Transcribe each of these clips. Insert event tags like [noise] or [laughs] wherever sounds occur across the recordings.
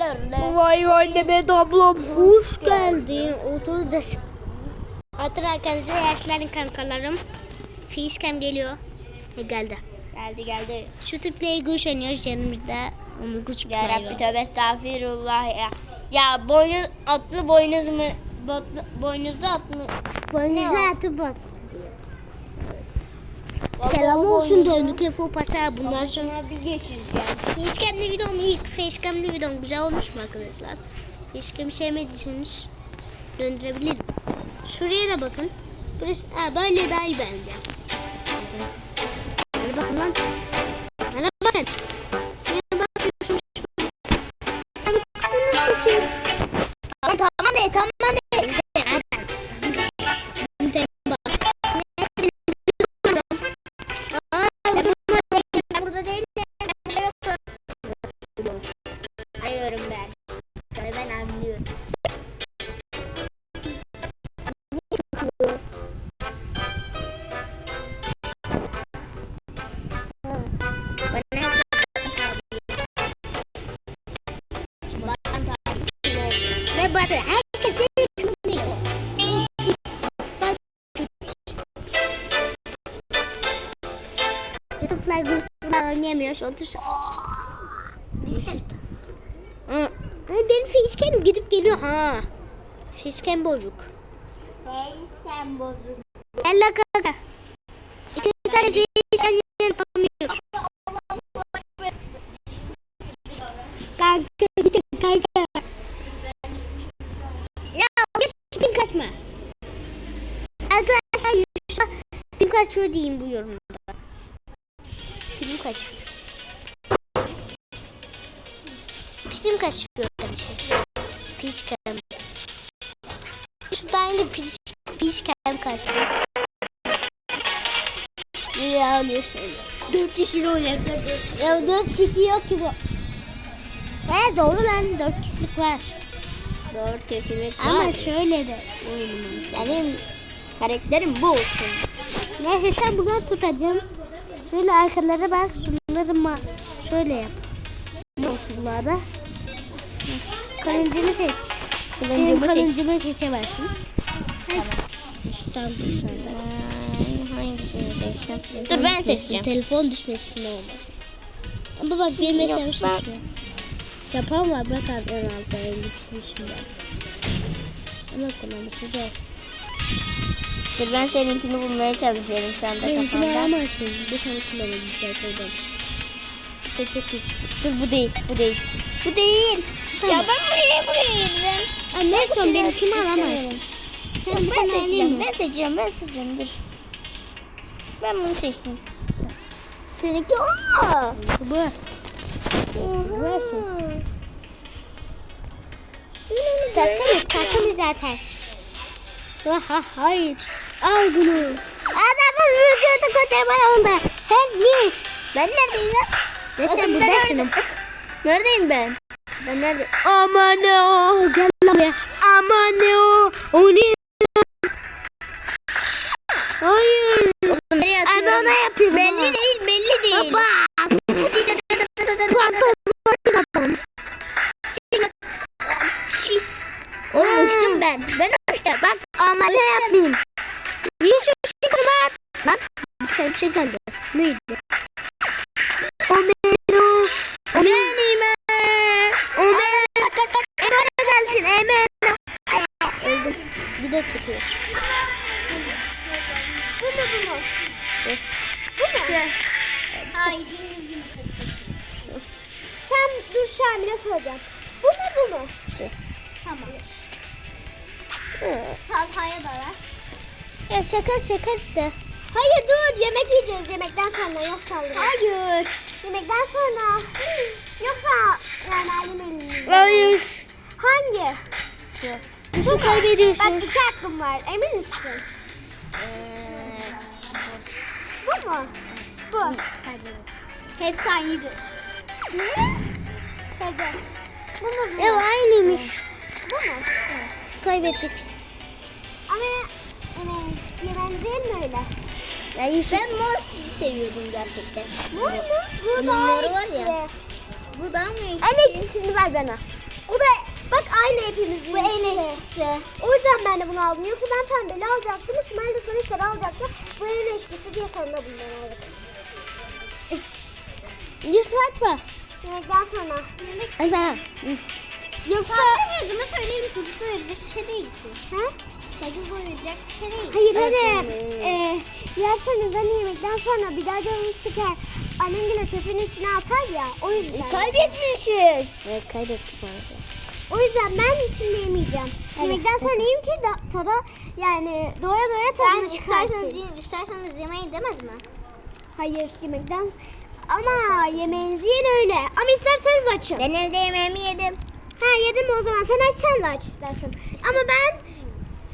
Vay vay Demet ablam hoş geldin. Otur da. Otur arkadaşlar yaşların kankalarım. Fişkem geliyor. E, geldi. Geldi geldi. Şu tiple görüşeniyoruz yanımızda. Onu küçük Ya Rabbi tövbe estağfirullah ya. Ya boynuz atlı boynuz mu? Botlu, boynuzlu at mı? Boynuzlu Ne o? Selam olsun döndük Efe Paşa. Bundan sonra bir geçeceğiz yani. Facecam'li videom ilk Facecam'li videom güzel olmuş mu arkadaşlar? Facecam'ı sevmediyseniz döndürebilirim. Şuraya da bakın. Burası ha, böyle daha iyi bence. Bakın lan. Arıyorum ben. Ben anlıyorum. Ve bakın herkese yakınıyor. Çocuklar Gülsün'den oynayamıyor. Otur. Ay benim facecam gidip geliyor ha. Facecam bozuk. Sen bozuk. Gel la kanka. İki tane facecam yapamıyor. Kanka gidin kanka. Ya gidin kaçma. Arkadaşlar Yusuf'a kim kaçıyor diyeyim bu yorumda. Kim kaçıyor? Kim kaçıyor arkadaşlar? Pişkem. Şuradan indik piş, pişkem kaçtı. Ya alıyorsun. Dört kişiyle oynayacaklar. Dört. Ya dört kişi yok ki bu. He doğru lan dört kişilik var. Dört kişilik Ama var. şöyle de oynamamış. Benim karakterim bu olsun. Neyse sen buradan tutacaksın. Şöyle arkalara bak şunları ma şöyle yap. Ne olsun bunlarda? Kalıncını seç. Benim Kılıncımı seç. kalıncımı seçemezsin. Şuradan dışarıda. Hangisini seçsem? Dur ben seçeceğim. Telefon düşmesin de olmaz. Ama bak benim mesela ben- seçiyor. Şapan var bak en altta en içinde. Ama kullanışacağız. Dur ben seninkini bulmaya çalışıyorum şu anda Benimkini kafamda. alamazsın. Bir tane kullanabileceğiz şeyden. Bu da çok güçlü. Dur bu değil, bu değil. Bu değil. Tamam. Ya ben buraya buraya indim. Aa, ne istiyorsun? Benimkini istemiyorum. alamazsın. Sen bir tane alayım mı? ben seçeceğim, ben seçeceğim. Dur. Ben bunu seçtim. Seninki o. Bu. Burası. Takamız, takamız zaten. Ha hayır. Al bunu. Adamın vücudu kocaman oldu. Help Ben neredeyim lan? Ne sen Ben buradasın? neredeyim? Ben? Ben nerede? Aman ne o. Gel lan buraya. Aman ne o. O ne? Hayır. Nereye atıyorum? yapıyor. Belli değil, belli değil. Baba. Atalım. Oğlum uçtum ben. Ben şaka işte. Hayır dur yemek yiyeceğiz yemekten sonra yoksa alırız. Hayır. Yemekten sonra. Yoksa yani elimizde. Hayır. Hangi? Şu. Şu kaybediyorsun. Bak iki hakkım var emin misin? Bu mu? Bu. Hepsi aynıydı. Ne? Tabii. Bu mu bu? Aynıymış. Bu mu? Kaybettik. Ama yememiz değil mi öyle? Ya yeşil. Ben mor seviyordum gerçekten. Mor mu? Bu daha moru var ekşi. ya. Bu daha mı En ekşisini ver bana. aynı hepimizin Bu en eskisi. O yüzden ben de bunu aldım. Yoksa ben pembeli alacaktım. İsmail de sana sarı alacaktı. Bu en eskisi diye sana da bundan aldım. [laughs] Yusuf açma. Yemekten sonra. Açma. Yoksa... Her zaman söyleyeyim sakız verecek bir şey değil ki. Ha? Sakız verecek bir şey değil. Hayır Evet. e, yerseniz hani yemekten sonra bir daha canınız çıkar. Annem bile çöpün içine atar ya. O yüzden. Kaybetmişiz. Evet kaybettik maalesef. O yüzden ben şimdi yemeyeceğim. Hadi, Yemekten hadi. sonra yiyeyim ki da, tada yani doya doya tadını isterseniz, çıkartayım. yiyin, isterseniz yemeyin demez mi? Hayır yemekten ama yemeğinizi yiyin öyle. Ama isterseniz açın. Ben evde yemeğimi yedim. Ha yedim o zaman sen aç sen de aç istersen. Ama ben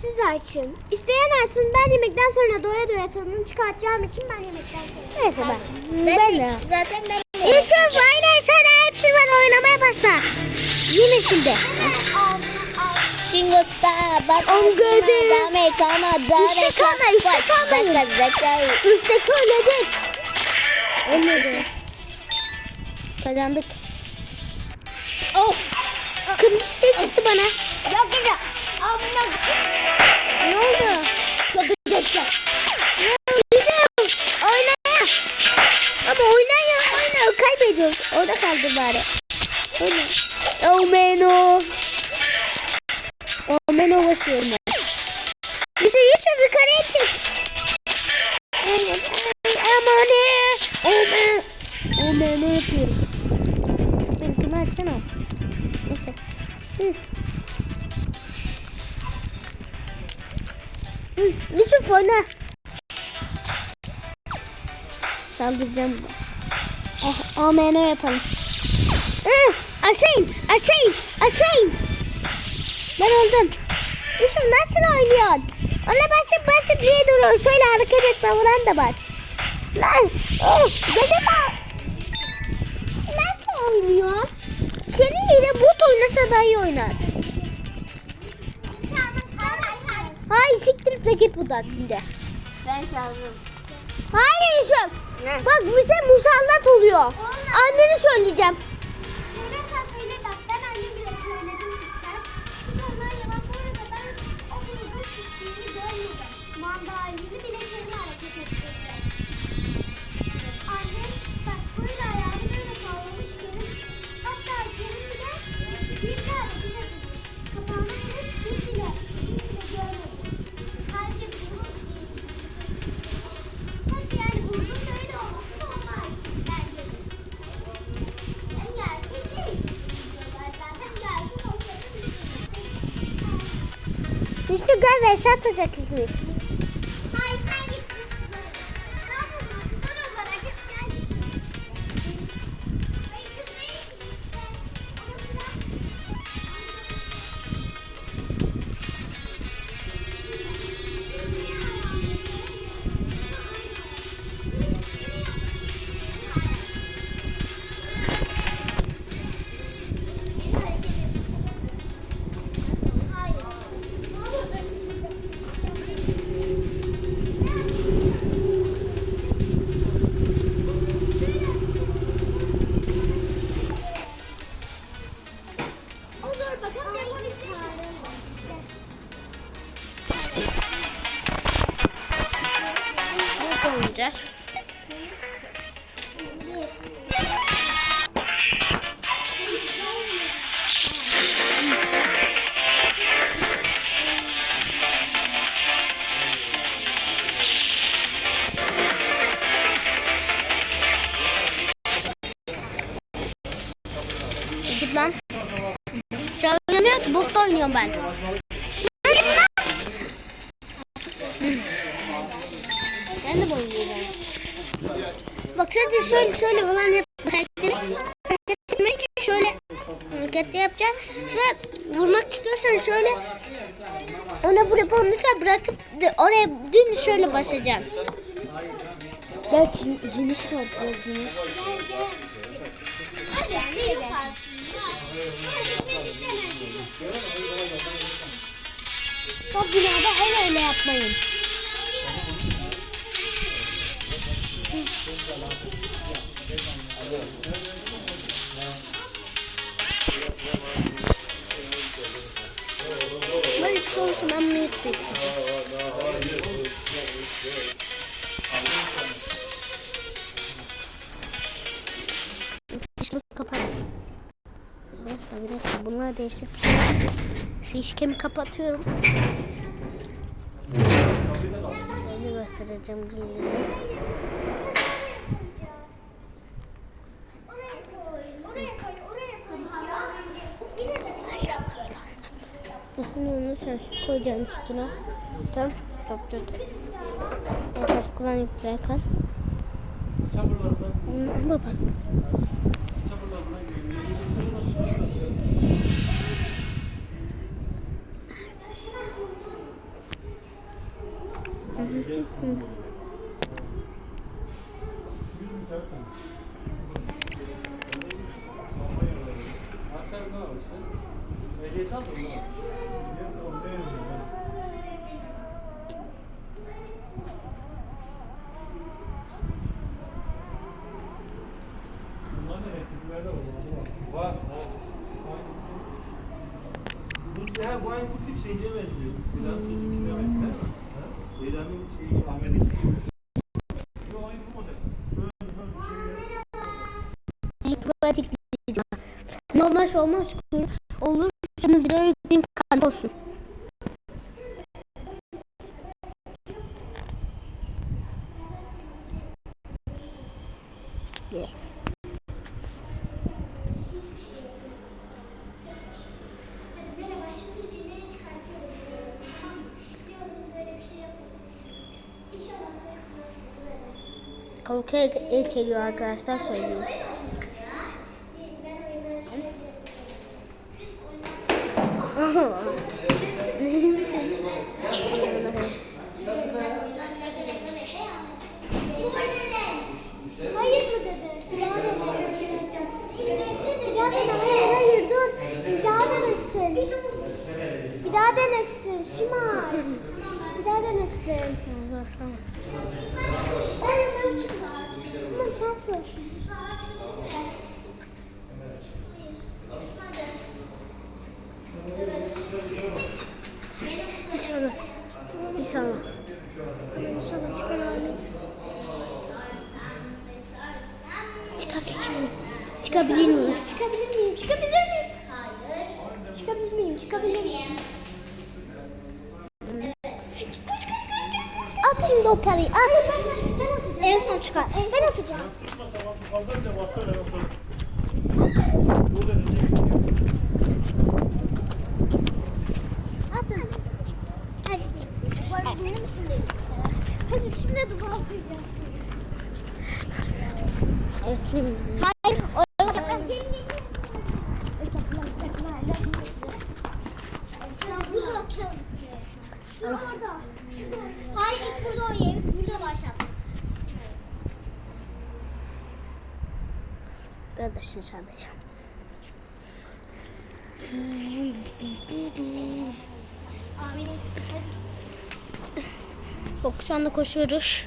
siz açın. İsteyen açsın ben yemekten sonra doya doya tadını çıkartacağım için ben yemekten sonra. Neyse ben. Ben de. Zaten ben de. Yusuf aynen sen hepsi var oynamaya başla. Yine şimdi. Singurta bak. Ongede. Dame kama dame kalma, üstte kalmayın. Zaka zaka. Üstteki ölecek. Ölmedi. Kazandık. Oh. Kırmızı şey çıktı bana. Yok yok. Ne oldu? Arkadaşlar. Yusuf oyna. Ama oyna ya oyna. Kaybediyoruz. Orada kaldı bari. Oyna. Omeno. Omeno basıyorum ben. Yusuf Yusuf yukarıya çek. Aman ne? Omeno. Omeno yapıyorum. Benimkini açsana. Neyse. Hı. Yusuf oyna. Saldıracağım. Eh, ameno yapalım. Hı, in, aşağı in. Ben öldüm. Yusuf nasıl oynuyorsun? Ona basıp basıp niye duruyor? Şöyle hareket etme falan da bas. Lan, oh, dedeme. Nasıl oynuyor? Seninle bot oynasa daha iyi oynar. Hayır siktirip de git buradan şimdi. Ben çaldım. Hayır Yusuf. Ne? Bak bize musallat oluyor. Anneni söyleyeceğim. Yusuf gel ve atacak. Sadece şöyle şöyle olan hep hareketleri hareket etmek için şöyle hareket yapacağım ve vurmak istiyorsan şöyle ona buraya bonusla bırakıp de oraya dümdüz şöyle basacaksın. Cin, cini çıkartacağız bunu. Hadi büyük aslında. Ama şişme cidden acıdı. Bak binada el öyle yapmayın. Unmute bekleyeceğim. Fişimi kapat. Arkadaşlar bir dakika bunları değiştirip fişkemi kapatıyorum. Şöyle göstereceğim bilgileri. Oraya koy, oraya koy, oraya koy. Yine de Onu sensiz koyacağım üstüne. Tamam. Stop dur. Evet kullan yükleye kal. Baba. Var. Bu, ya, bu aynı bu tip şeyce benziyor. Plan sözü demek. Eylem'in şeyi şeyi. Bu aynı bu model. Video. Normal olmaz. Olur. Şimdi videoyu yükleyeyim kan olsun. Yeah. El çeliyor arkadaşlar söylüyor. Ben oyunu şöyle Hayır dedi? Bir daha dene. Bir daha dene. Hayır hayır. Bir daha denesin. Bir daha denesin. Şimal. Bir daha denesin. Çıkar. Ben atacağım. Bassa ben derece. Atın. Hadi. Hadi. Benim için Hadi şimdi de dua okuyacaksın. Hayır. o- Gelin gelin. Burada okuyalım biz. Dur orada. Şurada. Hayır ilk burada oynayalım. Burada başlat. Kardeşini sadece. Bak şu anda koşuyoruz.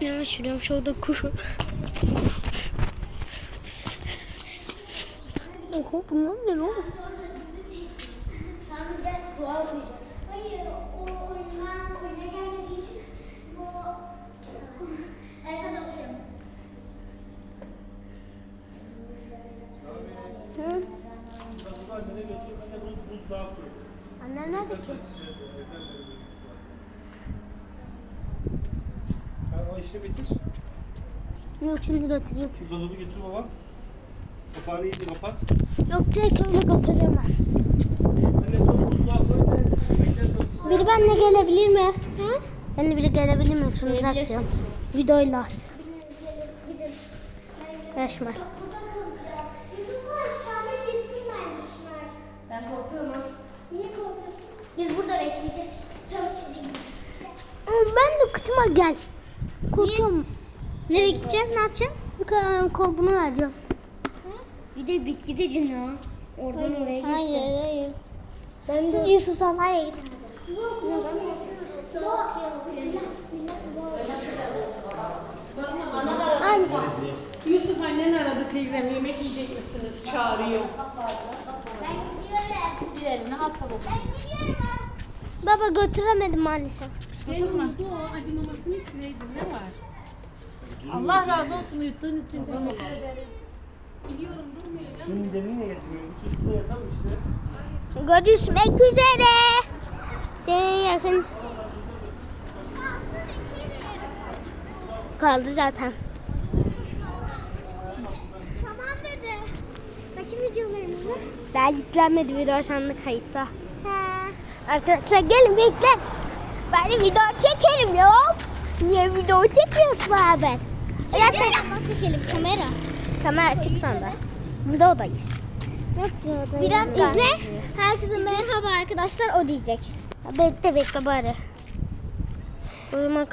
Yavaş yürüyorum şurada kuşu. Oho bunlar ne lan? Şimdi ben dua okuyacağız. Hayır, o oyundan oyuna gelmediği için bu... Elsa da okuyalım. Hı? Bunu annene götür. Anne bunu buzluğa koy. Annem nerede ki? Sen o işi bitir. Yok şimdi götüreyim. Şu gazozu getir baba. Kapağını iyice kapat. Yok direkt öyle götüreyim ben. Anne bunu buzluğa koy. Biri benimle gelebilir mi? Hı? Benimle biri gelebilir mi? Şunu bırakacağım. Videoyla. Yaşmar. Burada kalacağım. Yusuf var, Şamil gitsin bence Şamil. Ben korkuyorum ama. Niye korkuyorsun? Biz burada bekleyeceğiz. Ben de kısma gel. Korkuyorum. Nereye gideceğim? Ne yapacağım? Yukarı kolbunu vereceğim. Bir de bitkide cina. Oradan oraya geçti. Hayır, hayır. Ben Siz Yusuf Salah'a gidin. Bismillah, bismillah. Anne. Yusuf annen aradı teyzem yemek yiyecek misiniz çağırıyor. Ben gidiyorum. Bir eline at. Ben gidiyorum. Baba götüremedim maalesef. Ne oldu o acımamasının içindeydi. Ne var? Allah razı olsun uyuttuğun için teşekkür ederiz. Biliyorum durmuyor canım. Şimdi demin ne getiriyor? Bu çocuk da yatar işte. Görüşmek üzere. Seni yakın. Kaldı zaten. Tamam dede. Bakayım videolarımızı. Daha yüklenmedi video şu anda kayıtta. Arkadaşlar gelin bekle. De video çekelim ya. Niye video çekiyorsun haber? Zaten yandan çekelim kamera. kamera açık şu anda. Videodayız. Biraz Biraz izle. Herkese merhaba arkadaşlar o diyecek. Bekle bekle bari. O zaman